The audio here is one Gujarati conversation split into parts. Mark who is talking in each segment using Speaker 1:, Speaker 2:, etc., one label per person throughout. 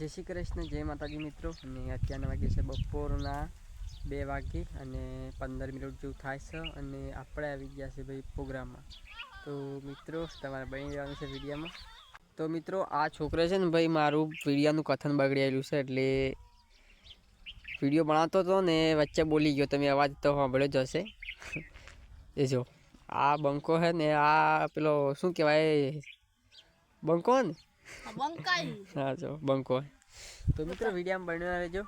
Speaker 1: જય શ્રી કૃષ્ણ, જય માતાજી મિત્રો. અને અત્યારના વાગે છે બપોરના બે વાગે અને પંદર મિનિટ જેવું થાય છે અને આપણે આવી ગયા છે ભાઈ પ્રોગ્રામમાં. તો મિત્રો, તમારે બની રહેવાનું છે વિડીયામાં. તો મિત્રો, આ છોકરો છે ને ભાઈ, મારું વિડીયાનું કથન બગડેલું છે એટલે વીડિયો બનાવતો હતો ને વચ્ચે બોલી ગયો. તમે અવાજ તો સાંભળ્યો જ હશે. એ જો, આ બંકો છે ને, આ પેલો શું કહેવાય, બંકો ને?
Speaker 2: બંકાઈ.
Speaker 1: હા જો બંકો. તો મિત્રો વીડિયો બન્યા રહેજો.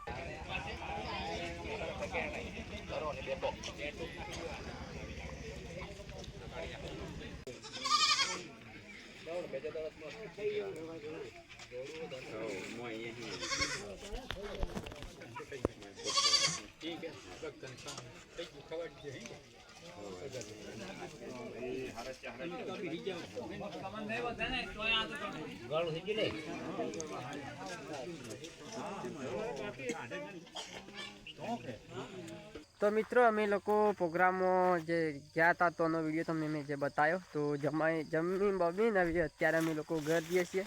Speaker 1: તો મિત્રો અમે લોકો પ્રોગ્રામમાં જે ગયા હતા તો એનો વીડિયો તમને મેં જે બતાવ્યો તો જમાઈ જમી બમીને અત્યારે અમે લોકો ઘર જઈએ છીએ.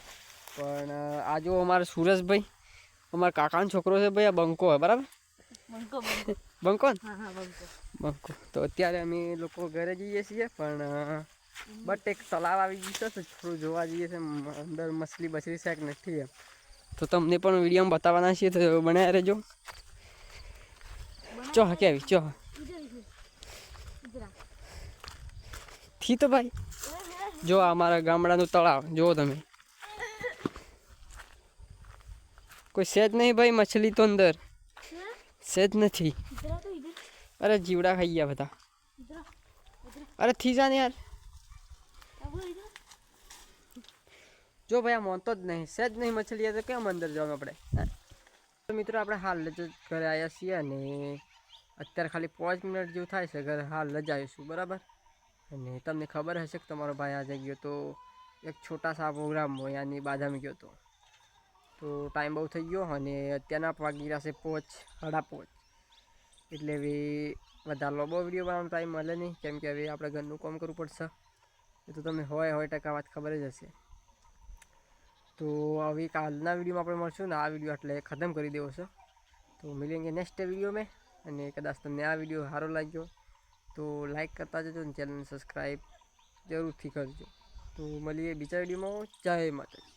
Speaker 1: પણ આ જો અમારા સુરેશભાઈ અમારા કાકાનો છોકરો છે ભાઈ આ બંકો હોય બરાબર?
Speaker 2: બંકો બંકો. હા હા બંકો.
Speaker 1: તો અત્યારે અમે લોકો ઘરે જઈએ છીએ પણ બટ એક તલાવ આવી ગયું છે તો થોડું જોવા જઈએ છીએ. અંદર મછલી બછલી છે કે નથી એમ. તો તમને પણ વિડીયોમાં બતાવવાના છીએ તો બનાવી રહેજો. ચો કે આવી ચો. થી તો ભાઈ. જો અમારા ગામડાનું તળાવ જુઓ તમે. કોઈ સેજ નહીં ભાઈ મછલી તો અંદર. સેજ નથી. અરે જીવડા ખાઈ ગયા બધા. અરે થી જા ને યાર. જો ભાઈ આ મોનતો જ નહીં. સહેજ નહીં મછલી તો કેમ અંદર જવાનું આપણે? તો મિત્રો આપણે હાલ જ ઘરે આવ્યા છીએ અને અત્યારે ખાલી પાંચ મિનિટ જેવું થાય છે ઘરે હાલ જ આવીશું બરાબર? અને તમને ખબર હશે કે તમારો ભાઈ આજે ગયો તો એક છોટા સા પ્રોગ્રામ હોય આની બાદામી ગયો તો. તો ટાઈમ બહુ થઈ ગયો અને અત્યારના વાગી રહ્યા છે પોચ સાડા પોચ. એટલે હવે વધારે લોબો વીડિયો બનાવવાનો ટાઈમ મળે નહીં. કેમ કે હવે આપણે ઘરનું કામ કરવું પડશે. એ તો તમને હોય હોય ટકા વાત ખબર જ હશે. તો હવે કાલના વિડીયોમાં આપણે મળશું ને આ વીડિયો એટલે ખતમ કરી દેવો છે. તો મિલેંગે નેક્સ્ટ વીડિયો મેં અને કદાચ તમને આ વીડિયો સારો લાગ્યો. તો લાઈક કરતા જજો અને ચેનલને સબસ્ક્રાઈબ જરૂરથી કરજો. તો મળીએ બીજા વિડીયોમાં જય માતાજી.